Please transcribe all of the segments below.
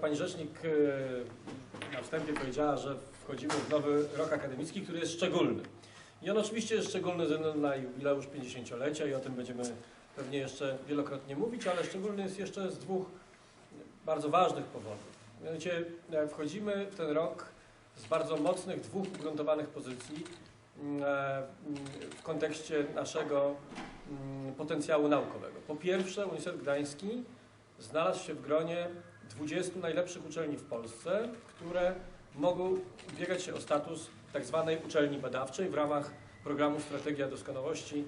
Pani Rzecznik e, na wstępie powiedziała, że wchodzimy w nowy rok akademicki, który jest szczególny. I on oczywiście jest szczególny ze względu na jubileusz 50-lecia i o tym będziemy pewnie jeszcze wielokrotnie mówić, ale szczególny jest jeszcze z dwóch bardzo ważnych powodów. Mianowicie wchodzimy w ten rok z bardzo mocnych, dwóch ugruntowanych pozycji mm, e, mm, w kontekście naszego mm, potencjału naukowego. Po pierwsze, Uniwersytet Gdański znalazł się w gronie 20 najlepszych uczelni w Polsce, które mogą ubiegać się o status tak zwanej uczelni badawczej w ramach programu Strategia Doskonałości,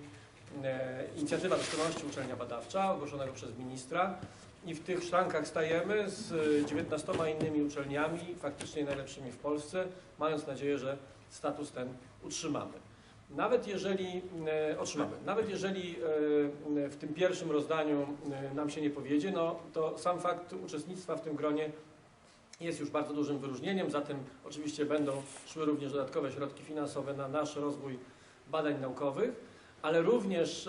e, Inicjatywa Doskonałości Uczelnia Badawcza, ogłoszonego przez ministra. I w tych szrankach stajemy z 19 innymi uczelniami, faktycznie najlepszymi w Polsce, mając nadzieję, że status ten utrzymamy. Nawet jeżeli e, otrzymamy, nawet jeżeli e, w tym pierwszym rozdaniu e, nam się nie powiedzie, no to sam fakt uczestnictwa w tym gronie jest już bardzo dużym wyróżnieniem, zatem oczywiście będą szły również dodatkowe środki finansowe na nasz rozwój badań naukowych, ale również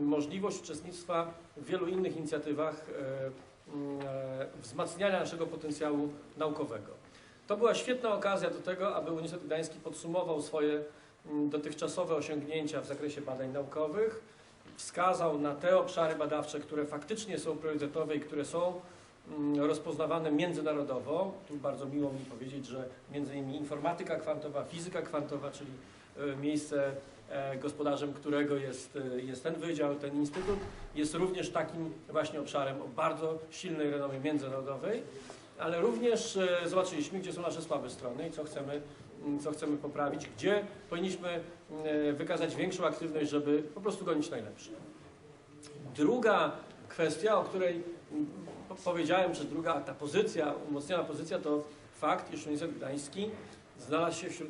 możliwość uczestnictwa w wielu innych inicjatywach m, e, wzmacniania naszego potencjału naukowego. To była świetna okazja do tego, aby Uniwersytet Gdański podsumował swoje dotychczasowe osiągnięcia w zakresie badań naukowych, wskazał na te obszary badawcze, które faktycznie są priorytetowe i które są rozpoznawane międzynarodowo. Tu bardzo miło mi powiedzieć, że między innymi informatyka kwantowa, fizyka kwantowa, czyli e, miejsce e, gospodarzem którego jest, e, jest ten wydział, ten instytut, jest również takim właśnie obszarem o bardzo silnej renomie międzynarodowej, ale również e, zobaczyliśmy, gdzie są nasze słabe strony i co chcemy, m, co chcemy poprawić, gdzie powinniśmy e, wykazać większą aktywność, żeby po prostu gonić najlepsze. Druga kwestia, o której mm, po- powiedziałem, że druga ta pozycja, umocniona pozycja, to fakt, iż Uniwersytet Gdański znalazł się wśród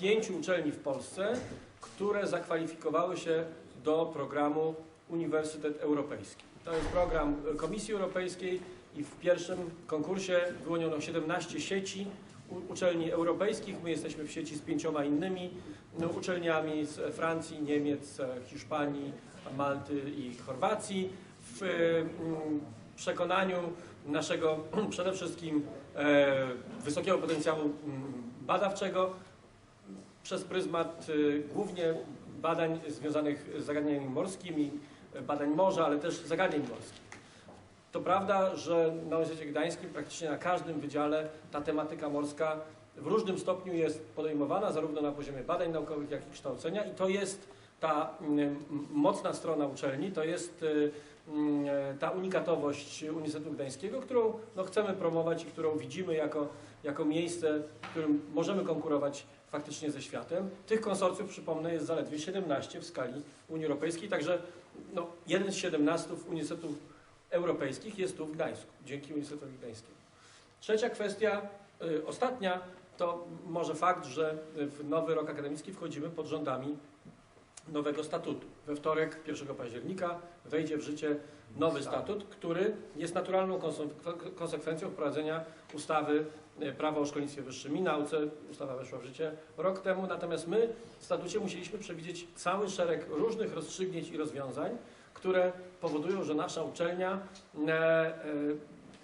pięciu uczelni w Polsce, które zakwalifikowały się do programu Uniwersytet Europejski. To jest program Komisji Europejskiej i w pierwszym konkursie wyłoniono 17 sieci uczelni europejskich. My jesteśmy w sieci z pięcioma innymi no, uczelniami z Francji, Niemiec, e, Hiszpanii, Malty i Chorwacji. W mm, przekonaniu naszego przede wszystkim e, wysokiego potencjału mm, badawczego przez pryzmat głównie badań związanych z zagadnieniami morskimi, badań morza, ale też zagadnień morskich. To prawda, że na Uniwersytecie Gdańskim praktycznie na każdym wydziale ta tematyka morska w różnym stopniu jest podejmowana, zarówno na poziomie badań naukowych, jak i kształcenia i to jest ta mm, mocna strona uczelni, to jest y, mm, ta unikatowość Uniwersytetu Gdańskiego, którą no, chcemy promować i którą widzimy jako, jako miejsce, w którym możemy konkurować faktycznie ze światem. Tych konsorcjów, przypomnę, jest zaledwie 17 w skali Unii Europejskiej, także no, jeden z 17 uniwersytetów europejskich jest tu w Gdańsku, dzięki Uniwersytetowi Gdańskiemu. Trzecia kwestia, y, ostatnia, to może fakt, że w nowy rok akademicki wchodzimy pod rządami nowego statutu. We wtorek, 1 października, wejdzie w życie nowy statut, który jest naturalną konse- konsekwencją wprowadzenia ustawy e, Prawo o szkolnictwie wyższym i nauce. Ustawa weszła w życie rok temu, natomiast my w statucie musieliśmy przewidzieć cały szereg różnych rozstrzygnięć i rozwiązań, które powodują, że nasza uczelnia e, e,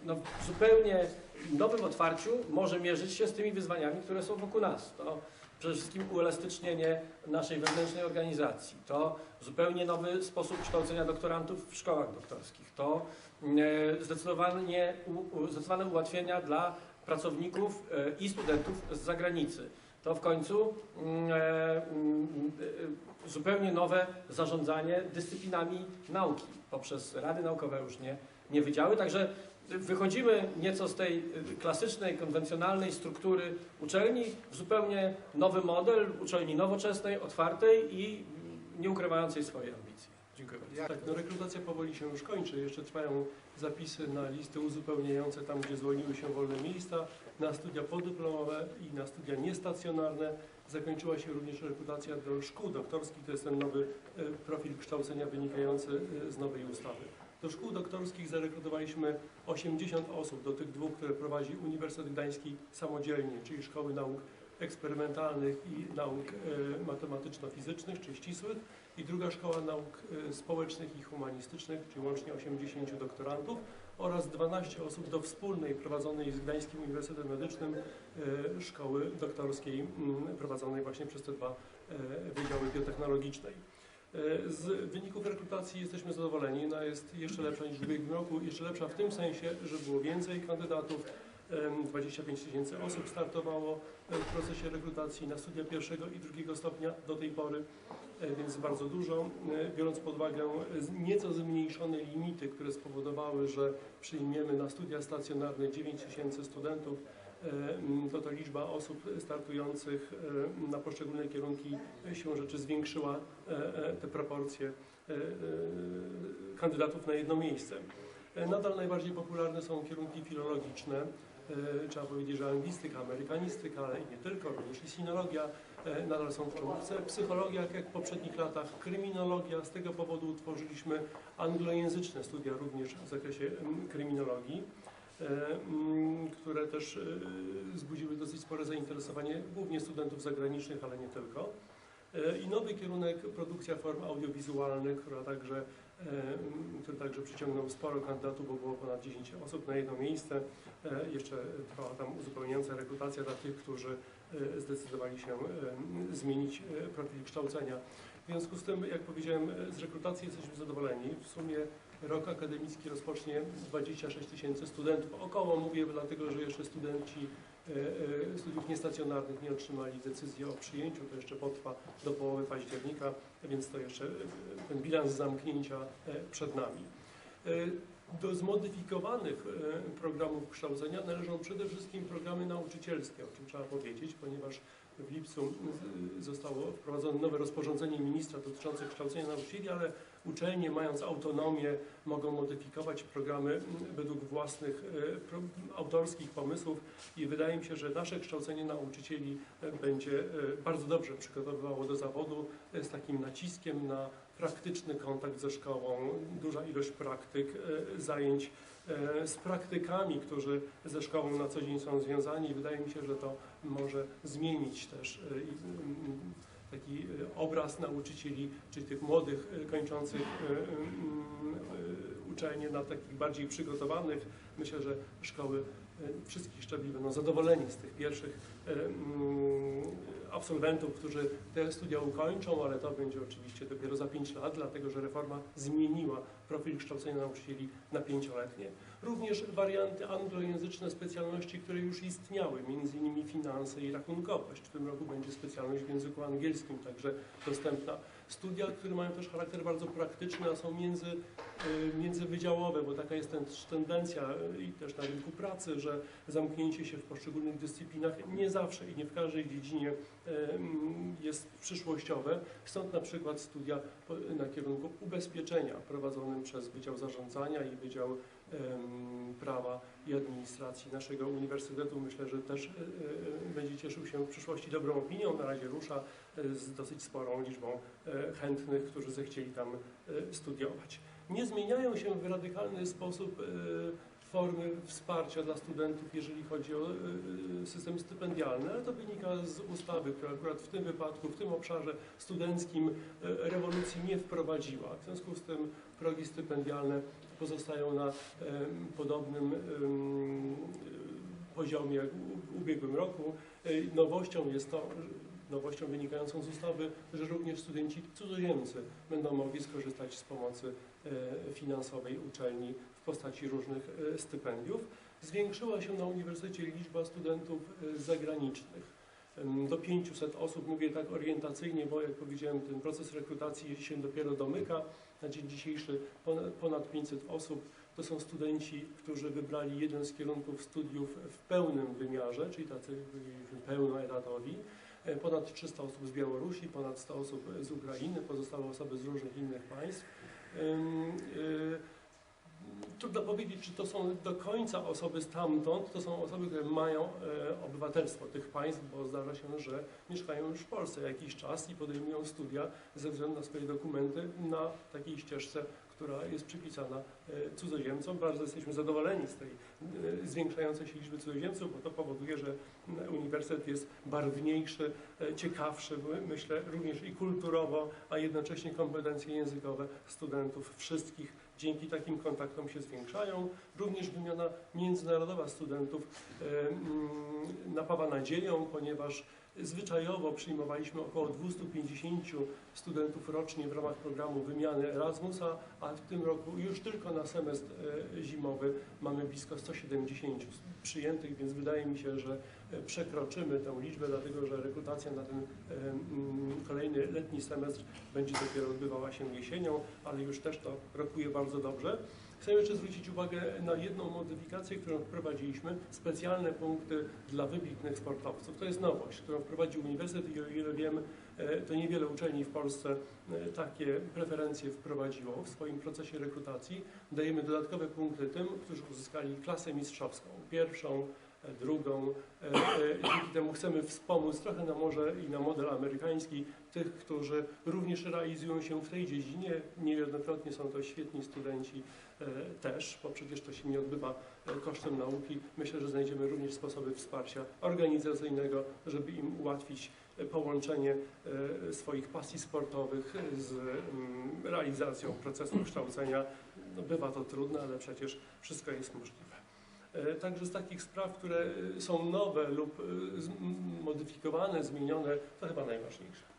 no, w zupełnie nowym otwarciu może mierzyć się z tymi wyzwaniami, które są wokół nas. To przede wszystkim uelastycznienie naszej wewnętrznej organizacji, to zupełnie nowy sposób kształcenia doktorantów w szkołach doktorskich, to e, zdecydowanie, zdecydowane ułatwienia dla pracowników i studentów z zagranicy. To w końcu mm, e, mm, e, zupełnie nowe zarządzanie dyscyplinami nauki poprzez rady naukowe już nie, wydziały. Także wychodzimy nieco z tej klasycznej, konwencjonalnej struktury uczelni w zupełnie nowy model uczelni nowoczesnej, otwartej i nie ukrywającej swojej ambicji. Dziękuję bardzo. Tak, no rekrutacja powoli się już kończy. Jeszcze trwają zapisy na listy uzupełniające tam, gdzie zwolniły się wolne miejsca, na studia podyplomowe i na studia niestacjonarne. Zakończyła się również rekrutacja do szkół doktorskich. To jest ten nowy e, profil kształcenia wynikający e, z nowej ustawy. Do szkół doktorskich zarekrutowaliśmy 80 osób, do tych dwóch, które prowadzi Uniwersytet Gdański samodzielnie, czyli Szkoły Nauk Eksperymentalnych i Nauk e, Matematyczno-Fizycznych, czy ścisłych, i druga Szkoła Nauk e, Społecznych i Humanistycznych, czyli łącznie 80 doktorantów, oraz 12 osób do wspólnej prowadzonej z Gdańskim Uniwersytetem Medycznym e, szkoły doktorskiej mm, prowadzonej właśnie przez te dwa e, wydziały biotechnologicznej. Z wyników rekrutacji jesteśmy zadowoleni. Ona jest jeszcze lepsza niż w ubiegłym roku. Jeszcze lepsza w tym sensie, że było więcej kandydatów. Em, 25 tysięcy osób startowało w procesie rekrutacji na studia pierwszego i drugiego stopnia do tej pory, e, więc bardzo dużo. E, Biorąc pod uwagę e, nieco zmniejszone limity, które spowodowały, że przyjmiemy na studia stacjonarne 9 tysięcy studentów, to ta liczba osób startujących na poszczególne kierunki siłą rzeczy zwiększyła te proporcje kandydatów na jedno miejsce. Nadal najbardziej popularne są kierunki filologiczne. E, Trzeba powiedzieć, że anglistyka, amerykanistyka, ale i nie tylko, również i sinologia e, nadal są w czołówce. Psychologia, jak w poprzednich latach, kryminologia. Z tego powodu utworzyliśmy anglojęzyczne studia również w zakresie kryminologii, e, które też wzbudziły dosyć spore zainteresowanie głównie studentów zagranicznych, ale nie tylko. I nowy kierunek produkcja form audiowizualnych, która także, który także przyciągnął sporo kandydatów, bo było ponad 10 osób na jedno miejsce. E, Jeszcze trwała tam uzupełniająca rekrutacja dla tych, którzy e, zdecydowali się e, zmienić e, profil kształcenia. W związku z tym, jak powiedziałem, e, z rekrutacji jesteśmy zadowoleni. W sumie rok akademicki rozpocznie 26 tysięcy studentów. Około mówię, dlatego że jeszcze studenci e, e, studiów niestacjonarnych nie otrzymali decyzji o przyjęciu. To jeszcze potrwa do połowy października, więc to jeszcze e, ten bilans zamknięcia e, przed nami. E, Do zmodyfikowanych e, programów kształcenia należą przede wszystkim programy nauczycielskie, o czym trzeba powiedzieć, ponieważ w lipcu zostało wprowadzone nowe rozporządzenie ministra dotyczące kształcenia nauczycieli, ale uczelnie mając autonomię mogą modyfikować programy według własnych e, autorskich pomysłów i wydaje mi się, że nasze kształcenie nauczycieli e, będzie e, bardzo dobrze przygotowywało do zawodu z takim naciskiem na praktyczny kontakt ze szkołą, duża ilość praktyk, zajęć z praktykami, którzy ze szkołą na co dzień są związani. Wydaje mi się, że to może zmienić też taki e, obraz nauczycieli, czyli tych młodych e, kończących e, uczelnie na takich bardziej przygotowanych. Myślę, że szkoły wszystkich szczebli będą zadowoleni z tych pierwszych absolwentów, którzy te studia ukończą, ale to będzie oczywiście dopiero za 5 lat, dlatego że reforma zmieniła profil kształcenia nauczycieli na pięcioletnie. Również warianty anglojęzyczne specjalności, które już istniały, innymi finanse i rachunkowość. W tym roku będzie specjalność w języku angielskim także dostępna. Studia, które mają też charakter bardzo praktyczny, a są między, y, międzywydziałowe, bo taka jest ten, tendencja y, i też na rynku pracy, że zamknięcie się w poszczególnych dyscyplinach nie zawsze i nie w każdej dziedzinie y, mm, jest przyszłościowe. Stąd na przykład studia na kierunku ubezpieczenia prowadzonym przez Wydział Zarządzania i Wydział Prawa i Administracji naszego Uniwersytetu. Myślę, że też e, e, będzie cieszył się w przyszłości dobrą opinią. Na razie rusza e, z dosyć sporą liczbą e, chętnych, którzy zechcieli tam e, studiować. Nie zmieniają się w radykalny sposób e, formy wsparcia dla studentów, jeżeli chodzi o e, system stypendialny, ale to wynika z ustawy, która akurat w tym wypadku, w tym obszarze studenckim e, rewolucji nie wprowadziła. W związku z tym progi stypendialne pozostają na podobnym poziomie jak w ubiegłym roku. Nowością jest to, nowością wynikającą z ustawy, że również studenci cudzoziemcy będą mogli skorzystać z pomocy e, finansowej uczelni w postaci różnych e, stypendiów. Zwiększyła się na uniwersytecie liczba studentów e, zagranicznych. Do 500 osób, mówię tak orientacyjnie, bo jak powiedziałem, ten proces rekrutacji się dopiero domyka. Na dzień dzisiejszy ponad, ponad 500 osób to są studenci, którzy wybrali jeden z kierunków studiów w pełnym wymiarze, czyli tacy pełnoetatowi. E, Ponad 300 osób z Białorusi, ponad 100 osób z Ukrainy, pozostałe osoby z różnych innych państw. Trudno powiedzieć, czy to są do końca osoby stamtąd, to są osoby, które mają e, obywatelstwo tych państw, bo zdarza się, że mieszkają już w Polsce jakiś czas i podejmują studia ze względu na swoje dokumenty na takiej ścieżce, która jest przypisana e, cudzoziemcom. Bardzo jesteśmy zadowoleni z tej e, zwiększającej się liczby cudzoziemców, bo to powoduje, że uniwersytet jest barwniejszy, ciekawszy, my- myślę również i kulturowo, a jednocześnie kompetencje językowe studentów wszystkich dzięki takim kontaktom się zwiększają. Również wymiana międzynarodowa studentów e, mm, napawa nadzieją, ponieważ zwyczajowo przyjmowaliśmy około 250 studentów rocznie w ramach programu wymiany Erasmusa, a w tym roku już tylko na semestr e, zimowy mamy blisko 170 przyjętych, więc wydaje mi się, że przekroczymy tę liczbę, dlatego że rekrutacja na ten e, kolejny letni semestr będzie dopiero odbywała się jesienią, ale już też to rokuje bardzo dobrze. Chcę jeszcze zwrócić uwagę na jedną modyfikację, którą wprowadziliśmy, specjalne punkty dla wybitnych sportowców. To jest nowość, którą wprowadził Uniwersytet i o ile wiem, e, to niewiele uczelni w Polsce e, takie preferencje wprowadziło w swoim procesie rekrutacji. Dajemy dodatkowe punkty tym, którzy uzyskali klasę mistrzowską, pierwszą, drugą. E, e, Dzięki temu chcemy wspomóc trochę na może i na model amerykański tych, którzy również realizują się w tej dziedzinie. Niejednokrotnie są to świetni studenci e, też, bo przecież to się nie odbywa kosztem nauki. Myślę, że znajdziemy również sposoby wsparcia organizacyjnego, żeby im ułatwić połączenie swoich pasji sportowych z mm, realizacją procesu kształcenia. No, bywa to trudne, ale przecież wszystko jest możliwe. E, Także z takich spraw, które e, są nowe lub e, modyfikowane, zmienione, to chyba najważniejsze.